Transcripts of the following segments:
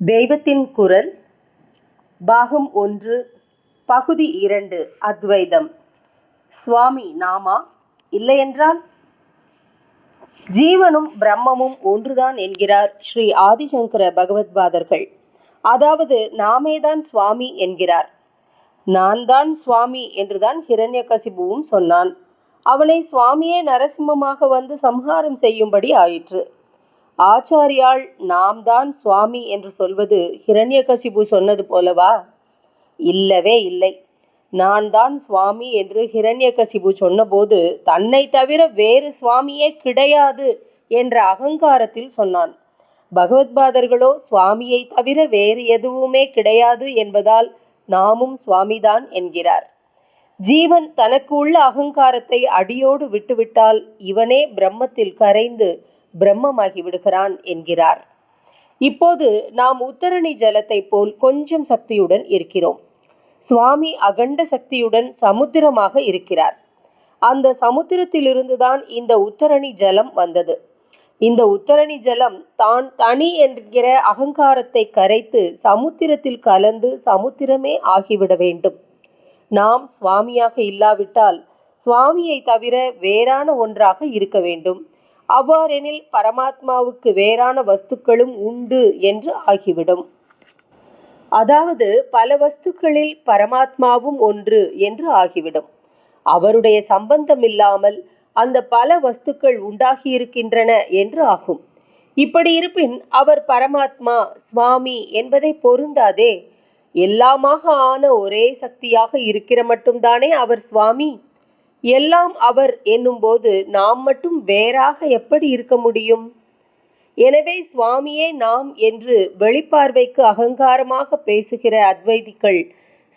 தெய்வத்தின் குரல் பாகம் ஒன்று பகுதி இரண்டு அத்வைதம். சுவாமி நாமா? இல்லையென்றால்? ஜீவனும் பிரம்மமும் ஒன்றுதான் என்கிறார் ஸ்ரீ ஆதிசங்கர பகவத்பாதர்கள். அதாவது நாமேதான் சுவாமி என்கிறார். நான் தான் சுவாமி என்றுதான் ஹிரண்யகசிபுவும் சொன்னான். அவனை சுவாமியே நரசிம்மமாக வந்து சம்ஹாரம் செய்யும்படி ஆயிற்று. ஆச்சாரியால் நாம் தான் சுவாமி என்று சொல்வது ஹிரண்யகசிபு சொன்னது போலவா? இல்லவே இல்லை. நான் தான் சுவாமி என்று ஹிரண்யகசிபு சொன்னபோது தன்னை தவிர வேறு சுவாமியே கிடையாது என்ற அகங்காரத்தில் சொன்னான். பகவத்பாதர்களோ சுவாமியை தவிர வேறு எதுவுமே கிடையாது என்பதால் நாமும் சுவாமிதான் என்கிறார். ஜீவன் தனக்கு உள்ள அகங்காரத்தை அடியோடு விட்டுவிட்டால் இவனே பிரம்மத்தில் கரைந்து பிரம்மமாகி விடுகிறான் என்கிறார். இப்போது நாம் உத்தரணி ஜலத்தை போல் கொஞ்சம் சக்தியுடன் இருக்கிறோம். சுவாமி அகண்ட சக்தியுடன் சமுத்திரமாக இருக்கிறார். அந்த சமுத்திரத்திலிருந்துதான் இந்த உத்தரணி ஜலம் வந்தது. இந்த உத்தரணி ஜலம் தான் தனி என்கிற அகங்காரத்தை கரைத்து சமுத்திரத்தில் கலந்து சமுத்திரமே ஆகிவிட வேண்டும். நாம் சுவாமியாக இல்லாவிட்டால் சுவாமியை தவிர வேறான ஒன்றாக இருக்க வேண்டும். அவ்வாறெனில் பரமாத்மாவுக்கு வேறான வஸ்துக்களும் உண்டு என்று ஆகிவிடும். அதாவது பல வஸ்துக்களில் பரமாத்மாவும் ஒன்று என்று ஆகிவிடும். அவருடைய சம்பந்தம் இல்லாமல் அந்த பல வஸ்துக்கள் உண்டாகியிருக்கின்றன என்று ஆகும். இப்படி இருப்பின் அவர் பரமாத்மா சுவாமி என்பதை பொருந்தாதே. எல்லாமாக ஆன ஒரே சக்தியாக இருக்கிற மட்டும்தானே அவர் சுவாமி? எல்லாம் அவர் என்னும்போது நாம் மட்டும் வேறாக எப்படி இருக்க முடியும்? எனவே சுவாமியே நாம் என்று வெளிப்பார்வைக்கு அகங்காரமாக பேசுகிற அத்வைதிகள்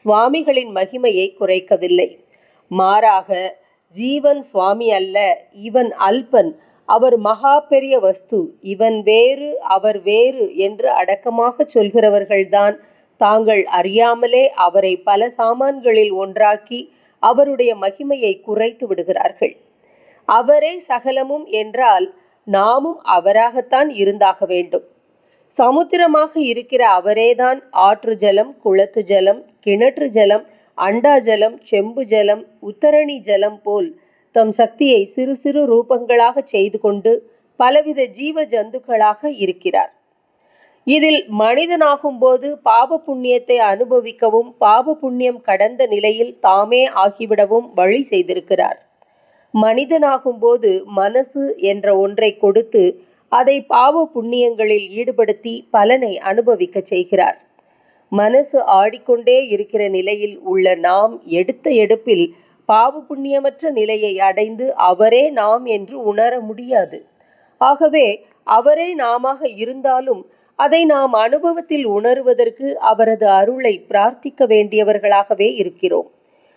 சுவாமிகளின் மகிமையை குறைக்கவில்லை. மாறாக ஜீவன் சுவாமி அல்ல இவன் அல்பன். அவர் மகா பெரிய வஸ்து இவன் வேறு அவர் வேறு என்று அடக்கமாக சொல்கிறவர்கள்தான். தாங்கள் அறியாமலே அவரை பல சாமான்களில் ஒன்றாக்கி அவருடைய மகிமையை குறைத்து விடுகிறார்கள். அவரே சகலமும் என்றால் நாமும் அவராகத்தான் இருந்தாக வேண்டும். சமுத்திரமாக இருக்கிற அவரேதான் ஆற்று ஜலம் குளத்து ஜலம் கிணற்று ஜலம் அண்டா ஜலம் செம்பு ஜலம் உத்தரணி ஜலம் போல் தம் சக்தியை சிறு சிறு ரூபங்களாக செய்து கொண்டு பலவித ஜீவ ஜந்துக்களாக இருக்கிறார். இதில் மனிதனாகும் போது பாப புண்ணியத்தை அனுபவிக்கவும் பாப புண்ணியம் கடந்த நிலையில் தாமே ஆகிவிடவும் வழி செய்திருக்கிறார். மனிதனாகும் போது மனசு என்ற ஒன்றை கொடுத்து அதை பாவ புண்ணியங்களில் ஈடுபடுத்தி பலனை அனுபவிக்க செய்கிறார். மனசு ஆடிக்கொண்டே இருக்கிற நிலையில் உள்ள நாம் எடுத்த எடுப்பில் பாவ புண்ணியமற்ற நிலையை அடைந்து அவரே நாம் என்று உணர முடியாது. ஆகவே அவரே நாமாக இருந்தாலும் அதை நாம் அனுபவத்தில் உணருவதற்கு அவரது அருளை பிரார்த்திக்க வேண்டியவர்களாகவே இருக்கிறோம்.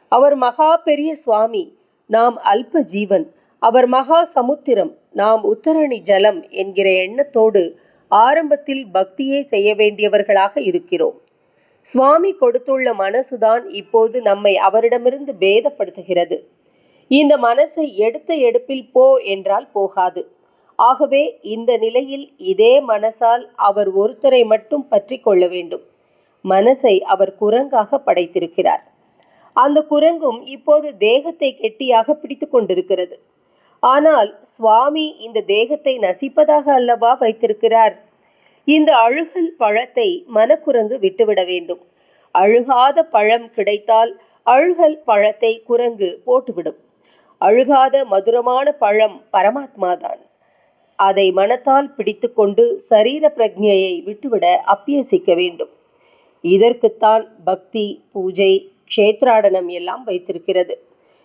அவர் மகா பெரிய சுவாமி நாம் அல்ப ஜீவன் அவர் மகா சமுத்திரம் நாம் உத்தரணி ஜலம் என்கிற எண்ணத்தோடு ஆரம்பத்தில் பக்தியே செய்ய வேண்டியவர்களாக இருக்கிறோம். சுவாமி கொடுத்துள்ள மனசுதான் இப்போது நம்மை அவரிடமிருந்து பேதப்படுத்துகிறது. இந்த மனசை எடுத்த எடுப்பில் போ என்றால் போகாது. ஆகவே இந்த நிலையில் இதே மனசால் அவர் ஒருத்தரை மட்டும் பற்றி கொள்ள வேண்டும். மனசை அவர் குரங்காக படைத்திருக்கிறார். அந்த குரங்கும் இப்போது தேகத்தை கெட்டியாக பிடித்து கொண்டிருக்கிறது. ஆனால் சுவாமி இந்த தேகத்தை நசிப்பதாக அல்லவா வைத்திருக்கிறார்? இந்த அழுகல் பழத்தை மனக்குரங்கு விட்டுவிட வேண்டும். அழுகாத பழம் கிடைத்தால் அழுகல் பழத்தை குரங்கு போட்டுவிடும். அழுகாத மதுரமான பழம் பரமாத்மாதான். அதை மனத்தால் பிடித்துக்கொண்டு சரீர பிரஜையை விட்டுவிட அப்பியசிக்க வேண்டும். இதற்குத்தான் பக்தி பூஜை க்ஷேத்ராடனம் எல்லாம் வைத்திருக்கிறது.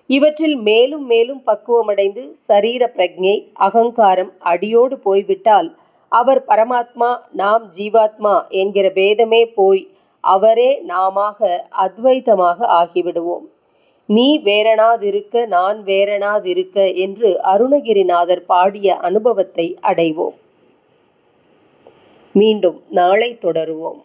இவற்றில் மேலும் மேலும் பக்குவமடைந்து சரீர பிரஜை அகங்காரம் அடியோடு போய்விட்டால் அவர் பரமாத்மா நாம் ஜீவாத்மா என்கிற பேதமே போய் அவரே நாமாக அத்வைதமாக ஆகிவிடுவோம். நீ வேறனாதிருக்க நான் வேறனாதிருக்க என்று அருணகிரிநாதர் பாடிய அனுபவத்தை அடைவோம். மீண்டும் நாளை தொடருவோம்.